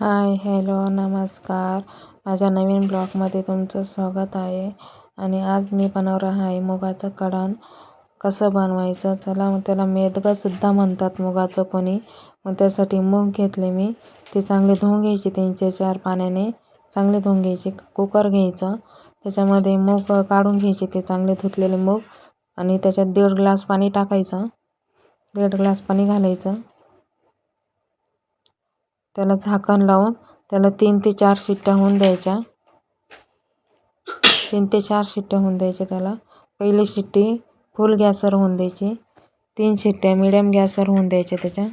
Hi hello नमस्कार. माझ्या नवीन ब्लॉगमध्ये तुमचं स्वागत आहे. आणि आज मी बनवणार आहे मुगाचं कढण. कसं बनवायचं? चला मग त्याला मेदगंसुद्धा म्हणतात मुगाचं कोणी. मग त्यासाठी मूग घेतले मी. ते चांगले धुवून घ्यायचे तीनशे चार पाण्याने. चांगले धुवून घ्यायचे. कुकर घ्यायचं. त्याच्यामध्ये मूग काढून घ्यायचे ते चांगले धुतलेले मूग. आणि त्याच्यात दीड ग्लास पाणी टाकायचं. दीड ग्लास पाणी घालायचं. त्याला झाकण लावून त्याला तीन ते चार शिट्ट्या होऊन द्यायच्या. तीन ते चार शिट्ट्या होऊन द्यायच्या त्याला. पहिली शिट्टी फुल गॅसवर होऊन द्यायची. तीन शिट्ट्या मिडियम गॅसवर होऊन द्यायच्या त्याच्या.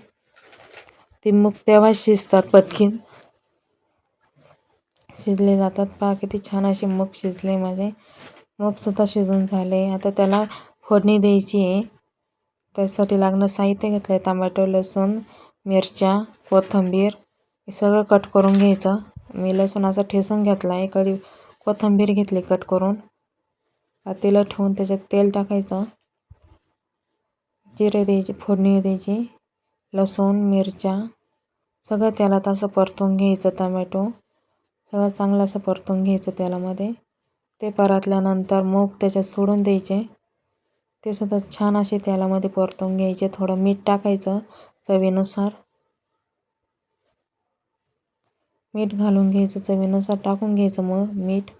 ती मग तेव्हा शिजतात पटकीन. शिजले जातात. पहा किती छान असे मूग शिजले माझे. मूगसुद्धा शिजून झाले. आता त्याला फोडणी द्यायची आहे. त्यासाठी लागणं साहित्य घेतलं आहे टमॅटो लसूण मिरच्या कोथिंबीर हे सगळं कट करून घ्यायचं. मी लसूण असं ठेसून घेतला. आहे कडी कोथिंबीर घेतली कट करून. पातेलं ठेवून त्याच्यात तेल टाकायचं. जिरे द्यायची फोडणी द्यायची लसूण मिरच्या सगळं त्याला तसं परतून घ्यायचं टमॅटो. सगळं चांगलं असं परतून घ्यायचं त्यालामध्ये. ते परतल्यानंतर मूग त्याच्यात सोडून द्यायचे. ते सुद्धा छान असे त्यालामध्ये परतून घ्यायचे. थोडं मीठ टाकायचं चवीनुसार. मीठ घालून घ्यायचं चवीनुसार टाकून घ्यायचं मग मीठ.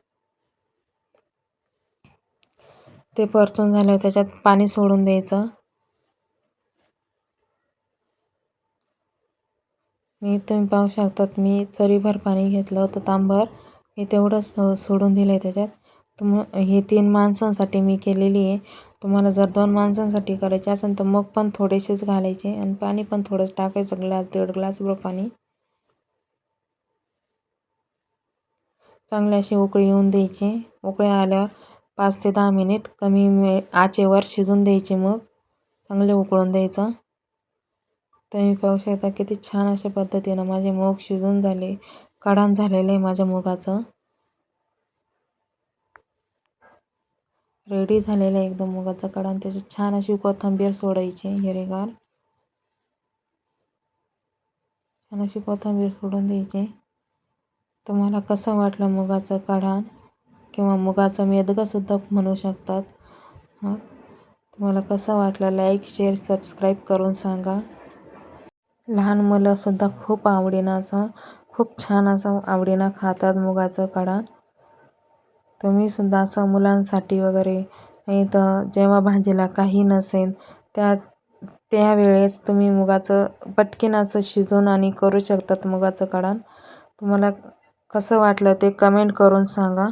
ते परतून झालं त्याच्यात पाणी सोडून द्यायचं. मी तुम्ही पाहू शकतात मी चरीभर पाणी घेतलं होतं तांबर मी तेवढंच सोडून दिलं आहे त्याच्यात. तुम हे तीन माणसांसाठी मी केलेली आहे. तुम्हाला जर दोन माणसांसाठी करायचे असेल तर मग पण थोडेसेच घालायचे आणि पाणी पण थोडंच टाकायचं ग्लास दीड ग्लासभर पाणी. चांगले अशी उकळी येऊन द्यायची. उकळी आल्यावर पाच ते दहा मिनिट कमी आचेवर शिजून द्यायचे मग. चांगले उकळून द्यायचं. तुम्ही पाहू शकता किती छान अशा पद्धतीनं माझे मूग शिजून झाले कढण झालेलं आहे माझ्या मुगाचं. रेडी झालेलं आहे एकदम मुगाचं कढण त्याची छान अशी कोथिंबीर सोडायची हिरेगार छान अशी कोथिंबीर सोडून द्यायची. तुम्हाला कसं वाटलं मुगाचं कढण किंवा मुगाचं मेदगंसुद्धा म्हणू शकतात. हां? तुम्हाला कसं वाटलं लाईक शेअर सबस्क्राईब करून सांगा. लहान मुलंसुद्धा खूप आवडीनं असं खूप छान असं आवडीनं खातात मुगाचं कढण तुम्हीसुद्धा असं मुलांसाठी वगैरे नाही तर जेव्हा भाजीला काही नसेल त्या त्यावेळेस तुम्ही मुगाचं पटकन असं शिजवून आणि करू शकतात मुगाचं कढण तुम्हाला कसं वाटलं ते कमेंट करून सांगा.